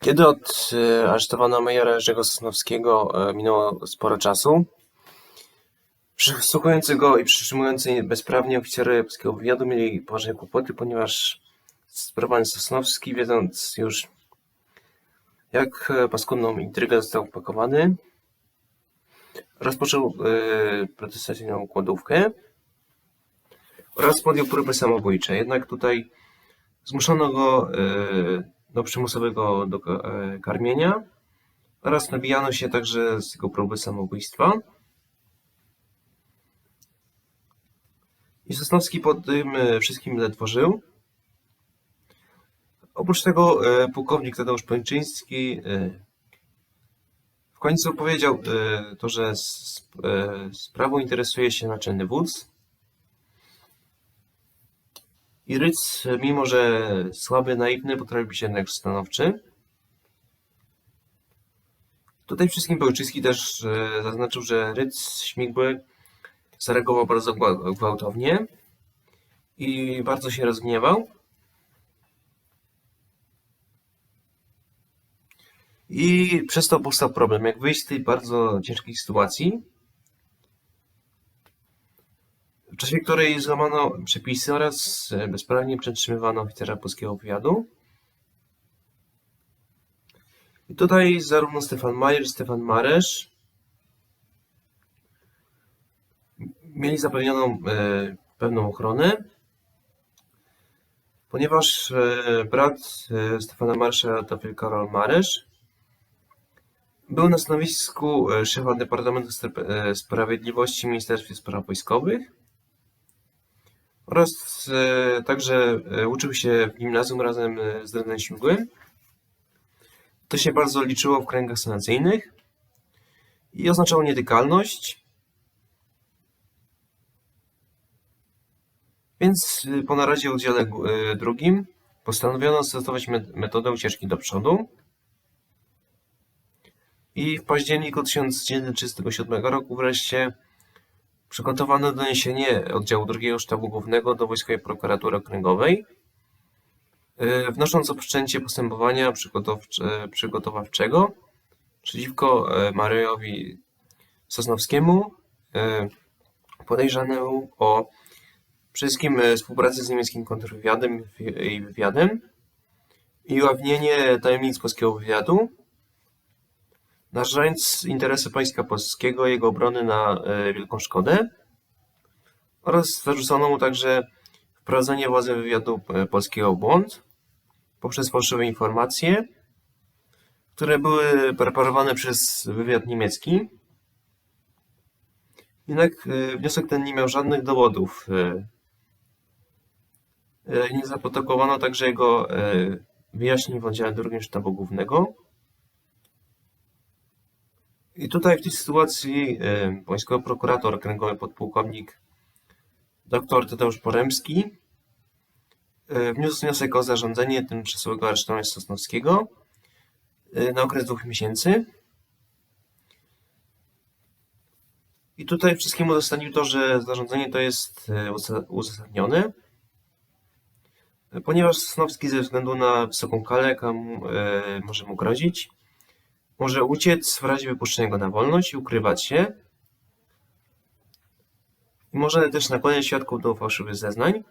Kiedy od e, aresztowania majora Jerzego Sosnowskiego e, minęło sporo czasu, przesłuchujący go i przytrzymujący bezprawnie oficerowie polskiego wywiadu mieli poważne kłopoty, ponieważ sprawany Sosnowski, wiedząc już jak e, paskudną intrygę został upakowany, rozpoczął e, protestacyjną głodówkę oraz podjął próby samobójcze. Jednak tutaj zmuszono go e, do przymusowego do e, karmienia oraz nabijano się także z jego próby samobójstwa. I Sosnowski po tym e, wszystkim ledwo żył. Oprócz tego e, pułkownik Tadeusz Pańczyński e, w końcu powiedział to, że sprawą interesuje się naczelny wódz. I Ryc, mimo że słaby, naiwny, potrafi być jednak stanowczy. Tutaj wszystkim Pełczyński też e, zaznaczył, że Ryc Śmigły zareagował bardzo gwa- gwałtownie i bardzo się rozgniewał. I przez to powstał problem, jak wyjść z tej bardzo ciężkiej sytuacji, w czasie której złamano przepisy oraz e, bezprawnie przetrzymywano oficera polskiego wywiadu. I tutaj zarówno Stefan Majer, Stefan Maresz mieli zapewnioną e, pewną ochronę, ponieważ e, brat e, Stefana Marsza, Tafel Karol Maresz, był na stanowisku e, szefa Departamentu e, Sprawiedliwości w Ministerstwie Spraw Wojskowych oraz e, także e, uczył się w gimnazjum razem e, z Drenem Śmigłym. To się bardzo liczyło w kręgach sanacyjnych i oznaczało nietykalność. Więc po naradzie w oddziale y, drugim postanowiono stosować met- metodę ucieczki do przodu. I w październiku 1937 roku wreszcie przygotowano doniesienie oddziału drugiego sztabu głównego do Wojskowej Prokuratury Okręgowej, y, wnosząc o wszczęcie postępowania przygotowawczego przeciwko y, Mariowi Sosnowskiemu, y, podejrzanemu o wszystkim e, współpracę z niemieckim kontrwywiadem i wywiadem i ujawnienie tajemnic polskiego wywiadu, narażając interesy państwa polskiego i jego obrony na e, wielką szkodę oraz zarzucono mu także wprowadzenie władzy wywiadu e, polskiego w błąd poprzez fałszywe informacje, które były preparowane przez wywiad niemiecki. Jednak e, wniosek ten nie miał żadnych dowodów Nie zaprotokołowano także jego wyjaśnień w oddziale drugim sztabu głównego. I tutaj w tej sytuacji wojskowy prokurator okręgowy podpułkownik dr Tadeusz Poremski wniósł wniosek o zarządzenie tymczasowego aresztowania Sosnowskiego e, na okres dwóch miesięcy. I tutaj wszystkim udostępnił to, że zarządzenie to jest e, uza- uzasadnione, ponieważ Sosnowski ze względu na wysoką kalę, e, może mu grozić, może uciec w razie wypuszczenia go na wolność i ukrywać się. I może też nakłaniać świadków do fałszywych zeznań.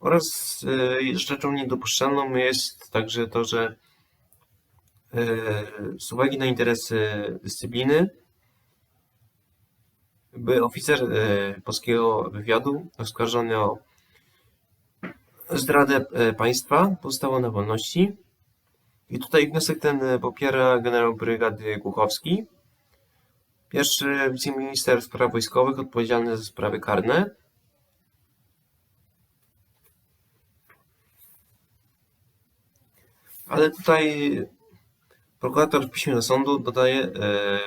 Oraz e, rzeczą niedopuszczalną jest także to, że e, z uwagi na interesy dyscypliny, by oficer e, polskiego wywiadu oskarżony o zdradę państwa pozostało na wolności. I tutaj wniosek ten e, popiera generał brygady Głuchowski, pierwszy wiceminister spraw wojskowych odpowiedzialny za sprawy karne. Ale tutaj prokurator w piśmie do sądu dodaje e,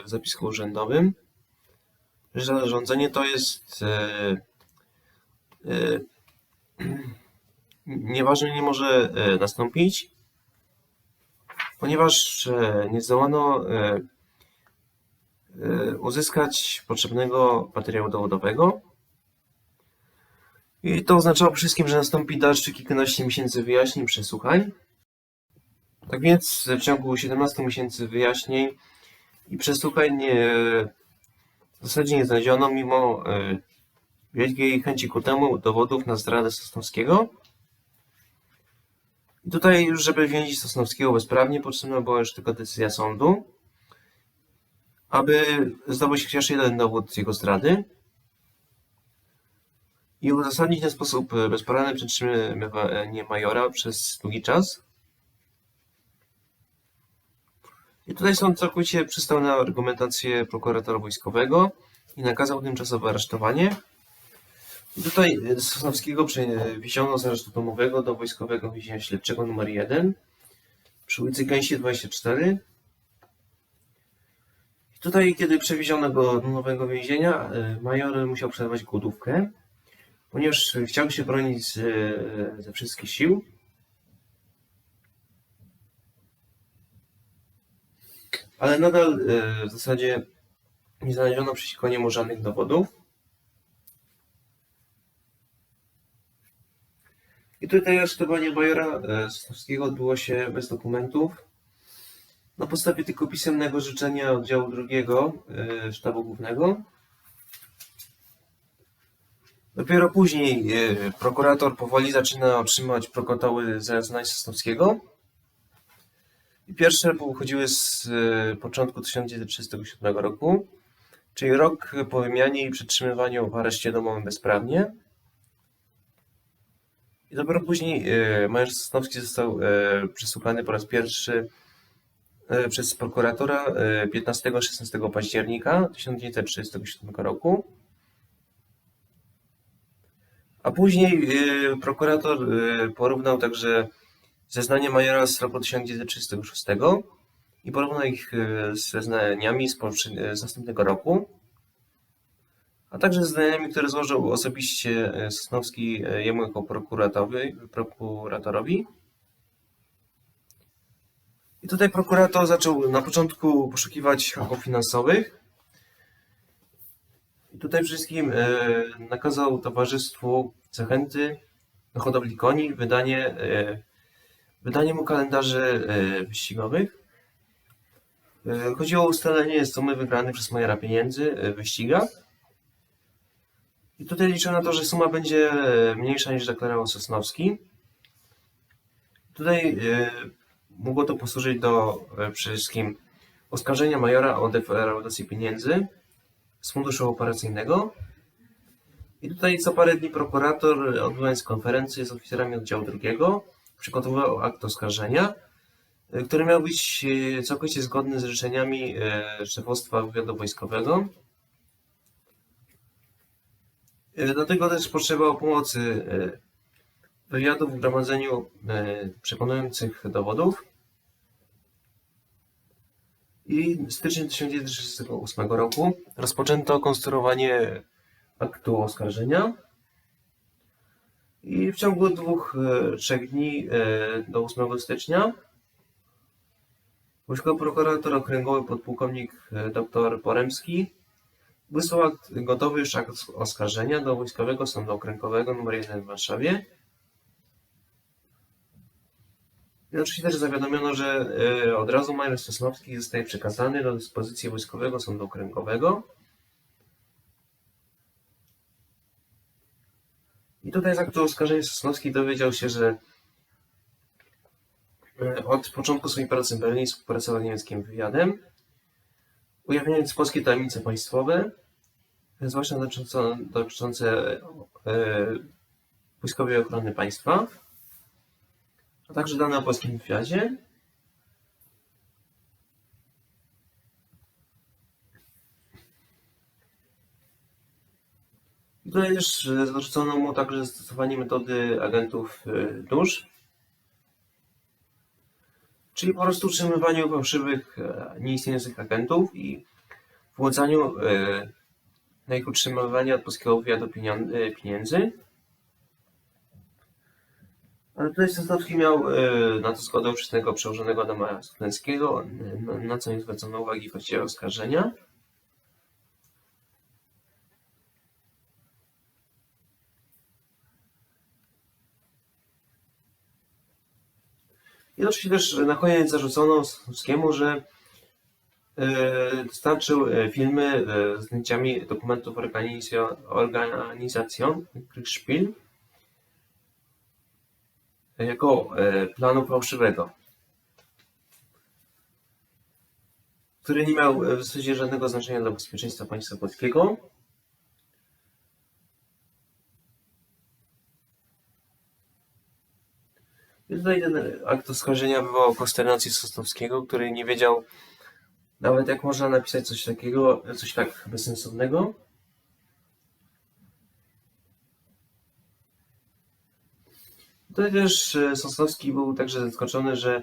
w zapisku urzędowym, że zarządzenie to jest e, nieważne nie może nastąpić, ponieważ e, nie zdołano e, e, uzyskać potrzebnego materiału dowodowego. I to oznaczało wszystkim, że nastąpi dalszy kilkanaście miesięcy wyjaśnień, przesłuchań. Tak więc w ciągu 17 miesięcy wyjaśnień i przesłuchań w zasadzie nie znaleziono, mimo wielkiej chęci ku temu, dowodów na zdradę Sosnowskiego. I tutaj już, żeby więzić Sosnowskiego bezprawnie, potrzebna była już tylko decyzja sądu, aby zdobyć chociaż jeden dowód jego zdrady i uzasadnić ten sposób bezprawne przetrzymywanie majora przez długi czas. I tutaj sąd całkowicie przystał na argumentację prokuratora wojskowego i nakazał tymczasowe aresztowanie. Tutaj Sosnowskiego przewieziono z aresztu domowego do wojskowego więzienia śledczego nr 1 przy ulicy Gęsi 24. I tutaj, kiedy przewieziono go do nowego więzienia, major musiał przerwać głodówkę, ponieważ chciał się bronić ze wszystkich sił. Ale nadal w zasadzie nie znaleziono przeciwko niemu żadnych dowodów. I tutaj aresztowanie majora Sosnowskiego odbyło się bez dokumentów. Na podstawie tylko pisemnego życzenia oddziału drugiego sztabu głównego. Dopiero później prokurator powoli zaczyna otrzymać protokoły zeznań Sosnowskiego. I pierwsze pochodziły z początku 1937 roku, czyli rok po wymianie i przetrzymywaniu w areszcie domowym bezprawnie. I dopiero później major Sosnowski został przesłuchany po raz pierwszy przez prokuratora 15-16 października 1937 roku. A później prokurator porównał także zeznania majora z roku 1936 i porównał ich z zeznaniami z, z następnego roku, a także zeznaniami, które złożył osobiście Sosnowski jemu jako prokuratorowi. I tutaj prokurator zaczął na początku poszukiwać środków finansowych. I tutaj wszystkim nakazał towarzystwu zachęty do hodowli koni, wydanie, wydanie mu kalendarzy wyścigowych. Chodziło o ustalenie sumy wygranych przez majora pieniędzy w wyścigach. I tutaj liczę na to, że suma będzie mniejsza niż deklarował Sosnowski. Tutaj mogło to posłużyć do przede wszystkim oskarżenia majora o defraudację pieniędzy z funduszu operacyjnego. I tutaj co parę dni prokurator, odbywając konferencję z oficerami oddziału drugiego, przygotowywał akt oskarżenia, który miał być całkowicie zgodny z życzeniami szefostwa wywiadu wojskowego. Dlatego też potrzebował pomocy wywiadu w gromadzeniu przekonujących dowodów. I w styczniu 1938 roku rozpoczęto konstruowanie aktu oskarżenia. I w ciągu dwóch, trzech dni do 8 stycznia wojskowy prokurator okręgowy podpułkownik dr Poremski wysłał gotowy już akt oskarżenia do Wojskowego Sądu Okręgowego nr 1 w Warszawie. I oczywiście też zawiadomiono, że od razu major Sosnowski zostaje przekazany do dyspozycji Wojskowego Sądu Okręgowego. I tutaj z aktu oskarżenia Sosnowski dowiedział się, że od początku swojej pracy w Berlinie współpracował z niemieckim wywiadem, ujawniając polskie tajemnice państwowe, zwłaszcza dotyczące, dotyczące wojskowej ochrony państwa, a także dane o polskim wywiadzie. Tutaj też zarzucono mu także zastosowanie metody agentów dusz, czyli po prostu utrzymywaniu fałszywych, nieistniejących agentów i włączaniu na ich utrzymywanie od polskiego wywiadu pieniędzy. Ale tutaj Sosnowski miał na to zgodę ówczesnego przełożonego Adama Studenckiego, na co nie zwrócono uwagi w oskarżenia. I oczywiście też na koniec zarzucono Sosnowskiemu, że e, dostarczył e, filmy e, z zdjęciami dokumentów organizacją Kriegspiel jako planu fałszywego, który nie miał w zasadzie żadnego znaczenia dla bezpieczeństwa państwa polskiego. Tutaj ten akt oskarżenia wywołał konsternację Sosnowskiego, który nie wiedział nawet jak można napisać coś takiego, coś tak bezsensownego. Tutaj też e, Sosnowski był także zaskoczony, że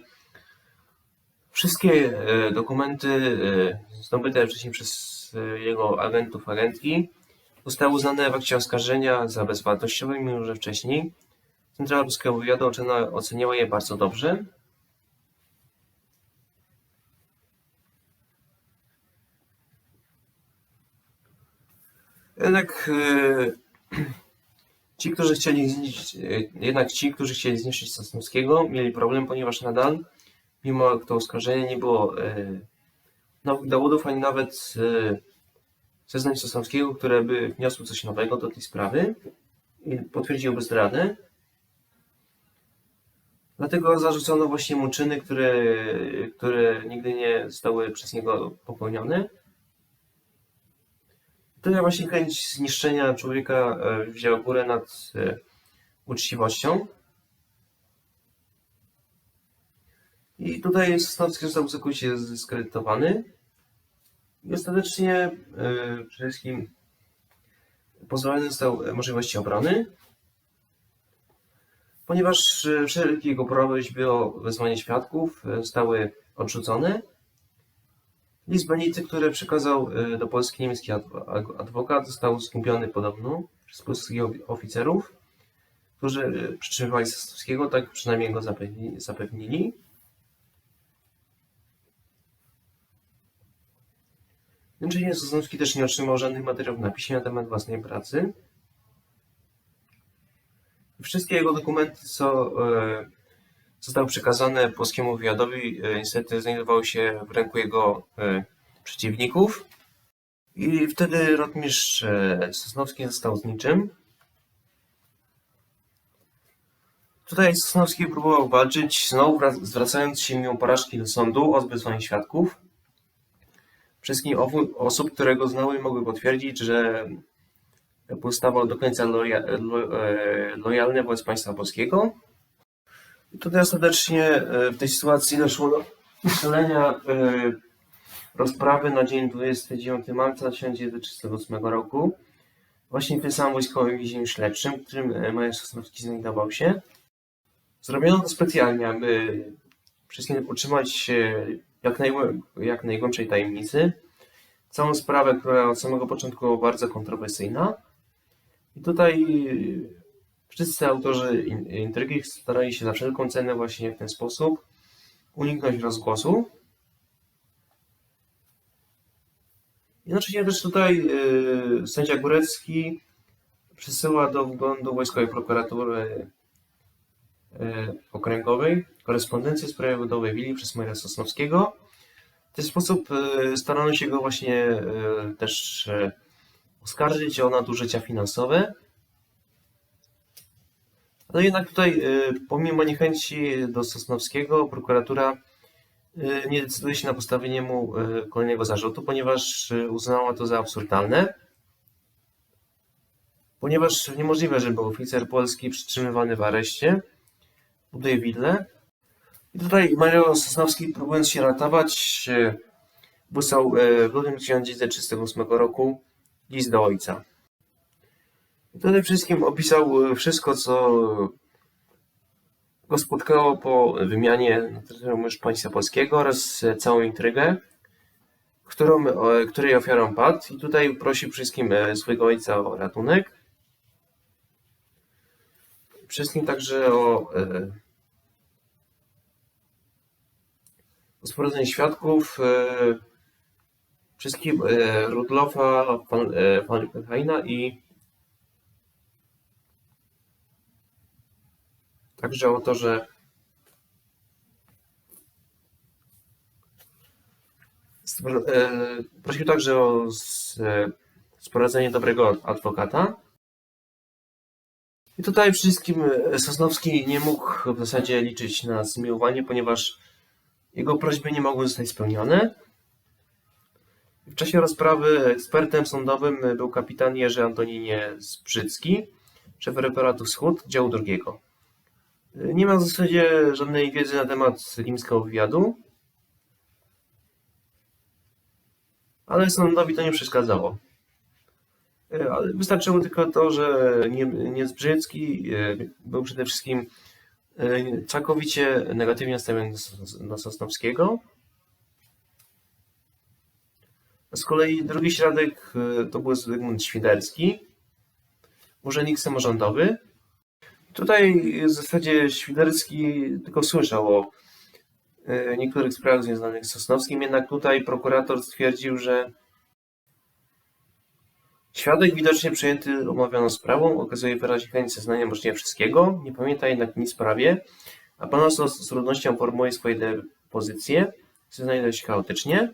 wszystkie e, dokumenty e, zdobyte wcześniej przez jego agentów, agentki zostały uznane w akcie oskarżenia za bezwartościowe, mimo że wcześniej Centrala Ruskiego Wywiadu oceniała je bardzo dobrze. Jednak e, ci, którzy chcieli zniszczyć, e, jednak ci, którzy chcieli zniszczyć Sosnowskiego, mieli problem, ponieważ nadal, mimo to oskarżenie, nie było e, nowych dowodów, ani nawet zeznań Sosnowskiego, które by wniosły coś nowego do tej sprawy i potwierdziłyby zdradę. Dlatego zarzucono właśnie mu czyny, które, które nigdy nie zostały przez niego popełnione. Tutaj właśnie chęć zniszczenia człowieka e, wzięła górę nad e, uczciwością. I tutaj Sosnowski został całkowicie zdyskredytowany. I ostatecznie e, przede wszystkim pozbawiony został możliwości obrony ponieważ e, wszelkie jego prośby o wezwanie świadków e, zostały odrzucone. List Benicy, który przekazał e, do Polski niemiecki adwokat, został skupiony podobno przez polskich oficerów, którzy przytrzymywali Sosnowskiego, tak przynajmniej go zapewnili. Jednocześnie Sosnowski też nie otrzymał żadnych materiałów na piśmie na temat własnej pracy. Wszystkie jego dokumenty, co e, zostały przekazane polskiemu wywiadowi, e, niestety znajdowały się w ręku jego e, przeciwników. I wtedy rotmistrz Sosnowski został z niczym. Tutaj Sosnowski próbował walczyć, znowu zwracając się mimo porażki do sądu o zbywanie świadków. Wszystkim osób, które go znały, mogły potwierdzić, że pozostawał do końca loja, lo, e, lojalny wobec państwa polskiego. I tutaj ostatecznie e, w tej sytuacji doszło do uchylenia e, rozprawy na dzień 29 marca 1938 roku. Właśnie w tym samym wojskowym więzieniu śledczym, w którym Majer Sosnowski znajdował się. Zrobiono to specjalnie, aby wszystkim utrzymać jak, najgłę jak najgłębszej tajemnicy. Całą sprawę, która od samego początku była bardzo kontrowersyjna. I tutaj y, wszyscy autorzy intrygi starali się za wszelką cenę właśnie w ten sposób uniknąć rozgłosu. Jednocześnie też tutaj yy, sędzia Górecki przesyła do wglądu Wojskowej Prokuratury yy, Okręgowej korespondencję w sprawie budowy willi przez Maria Sosnowskiego. W ten sposób yy, starano się go właśnie też yy, oskarżyć o nadużycia finansowe. No jednak tutaj, y, pomimo niechęci do Sosnowskiego, prokuratura y, nie decyduje się na postawienie mu y, kolejnego zarzutu, ponieważ uznała to za absurdalne. Ponieważ niemożliwe, żeby oficer polski przytrzymywany w areszcie buduje willę. I tutaj Mario Sosnowski, próbując się ratować, wysłał w lutym 1938 roku list do ojca. Przede wszystkim opisał wszystko, co go spotkało po wymianie na terytorium państwa polskiego oraz całą intrygę, którą, której ofiarą padł. I tutaj prosi wszystkim e, swojego ojca o ratunek. Wszystkim także o, e, o sprowadzenie świadków e, wszystkim e, Rudlofa, Van, e, i także o to, że e, prosił także o z, e, sporadzenie dobrego adwokata. I tutaj wszystkim e, Sosnowski nie mógł w zasadzie liczyć na zmiłowanie, ponieważ jego prośby nie mogły zostać spełnione. W czasie rozprawy ekspertem sądowym był kapitan Jerzy Antoninie Sprzycki, szef referatu Wschód, działu drugiego. Nie ma w zasadzie żadnej wiedzy na temat limskiego wywiadu, ale sądowi to nie przeszkadzało. Wystarczyło tylko to, że nie- Niezbrzycki e, był przede wszystkim e, całkowicie negatywnie nastawiony do Sosnowskiego. Z kolei drugi świadek e, to był Zygmunt Świderski, urzędnik samorządowy. Tutaj w zasadzie Świderski tylko słyszał o e, niektórych sprawach związanych z Sosnowskim, jednak tutaj prokurator stwierdził, że świadek widocznie przejęty omawianą sprawą okazuje wyraźnie chęć zeznania możliwie wszystkiego, nie pamięta jednak nic w sprawie, a ponadto z trudnością formuje swoje depozycje, zeznaje dość chaotycznie.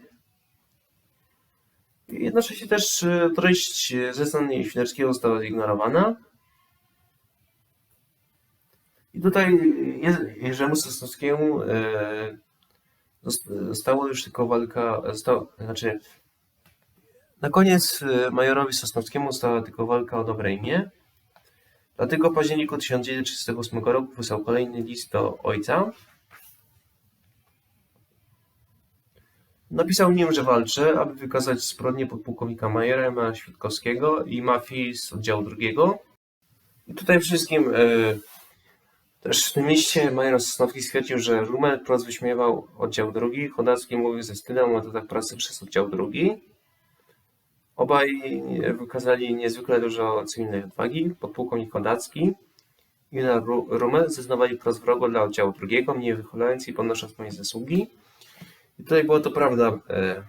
Jednocześnie też e, treść zeznań Świderskiego została zignorowana. I tutaj Je- Jerzemu Sosnowskiemu e, zost- zostało już tylko walka, znaczy na koniec e, majorowi Sosnowskiemu została tylko walka o dobre imię. Dlatego w październiku 1938 roku wysłał kolejny list do ojca. Napisał nim, że walczy, aby wykazać zbrodnię podpułkownika Majera Ema Świadkowskiego i mafii z oddziału drugiego. I tutaj wszystkim e, też w tym liście Major Sosnowski stwierdził, że Rumel wprost wyśmiewał oddział drugi, Chodacki mówił ze wstydem o metodach pracy przez oddział drugi. Obaj wykazali niezwykle dużo cywilnej odwagi. Podpułkownik Chodacki i Ru- Rumel zeznawali wprost wrogo dla oddziału drugiego, mniej wychylając i podnosząc moje zasługi. I tutaj było to prawda. e,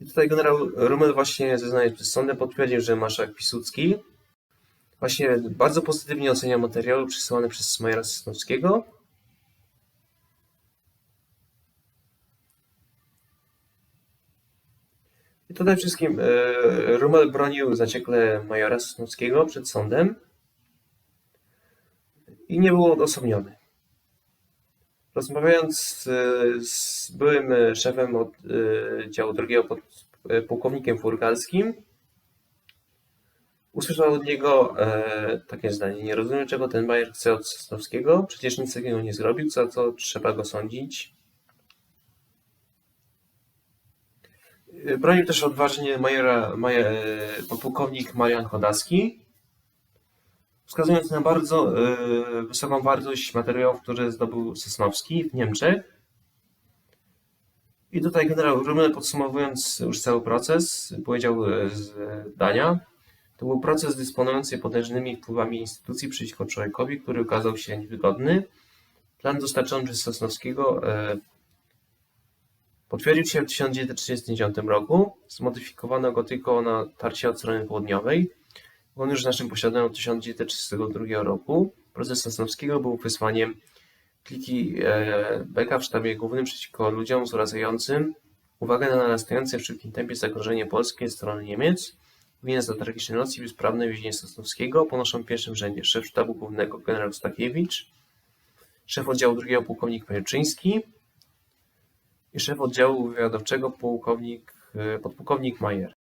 I tutaj generał Rumel właśnie zeznając przed sądem potwierdził, że marszałek Piłsudski właśnie bardzo pozytywnie ocenia materiały przesyłane przez Majora Sosnowskiego. I tutaj wszystkim e, Rumel bronił zaciekle Majora Sosnowskiego przed sądem i nie był odosobniony. Rozmawiając e, z byłym szefem od e, działu drugiego pod e, pułkownikiem Furgalskim, usłyszał od niego takie zdanie. Nie rozumiem, czego ten Majer chce od Sosnowskiego. Przecież nic takiego nie zrobił, za co trzeba go sądzić. Bronił też odważnie majora, podpułkownik Marian Chodacki, wskazując na bardzo e, wysoką wartość materiałów, które zdobył Sosnowski w Niemczech. I tutaj generał Rumel podsumowując już cały proces, powiedział e, zdania. To był proces dysponujący potężnymi wpływami instytucji przeciwko człowiekowi, który okazał się niewygodny. Plan dostarczony przez Sosnowskiego e, potwierdził się w 1939 roku. Zmodyfikowano go tylko na tarcie od strony południowej. On już w naszym posiadaniu od 1932 roku. Proces Sosnowskiego był wysłaniem kliki e, Beka w sztabie głównym przeciwko ludziom zwracającym uwagę na narastające w szybkim tempie zagrożenie polskie ze strony Niemiec. Winę za tragicznej nocy bezprawne więzienie Sosnowskiego ponoszą w pierwszym rzędzie szef sztabu głównego generał Stakiewicz, szef oddziału drugiego pułkownik Mierczyński i szef oddziału wywiadowczego pułkownik, e, podpułkownik Majer.